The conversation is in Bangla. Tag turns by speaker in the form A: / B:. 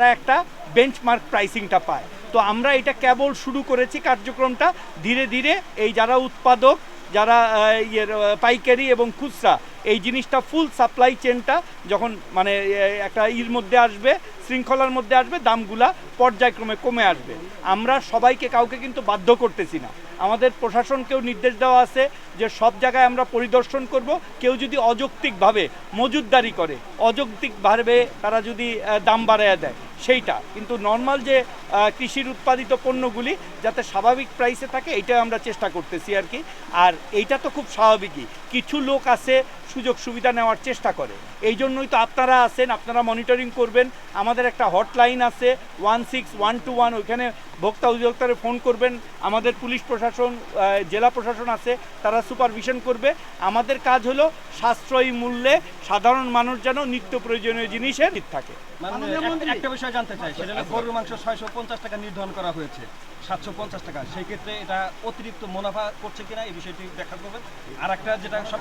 A: তারা একটা বেঞ্চমার্ক প্রাইসিংটা পায়। তো আমরা এটা কেবল শুরু করেছি কার্যক্রমটা। ধীরে ধীরে এই যারা উৎপাদক, যারা ইয়ের পাইকারি এবং খুচরা, এই জিনিসটা ফুল সাপ্লাই চেনটা যখন মানে একটা ইর মধ্যে আসবে, শৃঙ্খলার মধ্যে আসবে, দামগুলা পর্যায়ক্রমে কমে আসবে। আমরা সবাইকে, কাউকে কিন্তু বাধ্য করতেছি না। আমাদের প্রশাসনকেও নির্দেশ দেওয়া আছে যে সব জায়গায় আমরা পরিদর্শন করব। কেউ যদি অযৌক্তিকভাবে মজুদদারি করে, অযৌক্তিকভাবে তারা যদি দাম বাড়াইয়া দেয় সেইটা। কিন্তু নর্মাল যে কৃষির উৎপাদিত পণ্যগুলি যাতে স্বাভাবিক প্রাইসে থাকে এটা আমরা চেষ্টা করতেছি আর কি। আর এইটা তো খুব স্বাভাবিকই। কিছু লোক আছে, সুযোগ সুবিধা নেওয়ার চেষ্টা করে। এই জন্যই তো আপনারা আছেন, আপনারা মনিটরিং করবেন। আমাদের একটা হটলাইন আছে one six one two one ওইখানে ভোক্তা অধিদপ্তরে ফোন করবেন আমাদের পুলিশ প্রশাসন জেলা প্রশাসন আছে তারা সুপারভিশন করবে। আমাদের কাজ হলো সাশ্রয়ী মূল্যে সাধারণ মানুষ যেন নিত্য প্রয়োজনীয় জিনিসের ঠিক থাকে।
B: মানে একটা- বিষয় জানতে চাই সেটা হলো গরুর মাংস ছয়শো পঞ্চাশ টাকা নির্ধারণ করা হয়েছে সাতশো পঞ্চাশ টাকা। সেই ক্ষেত্রে এটা অতিরিক্ত মুনাফা করছে কিনা এই বিষয়টি ব্যাখ্যা করবেন। আর একটা যেটা সব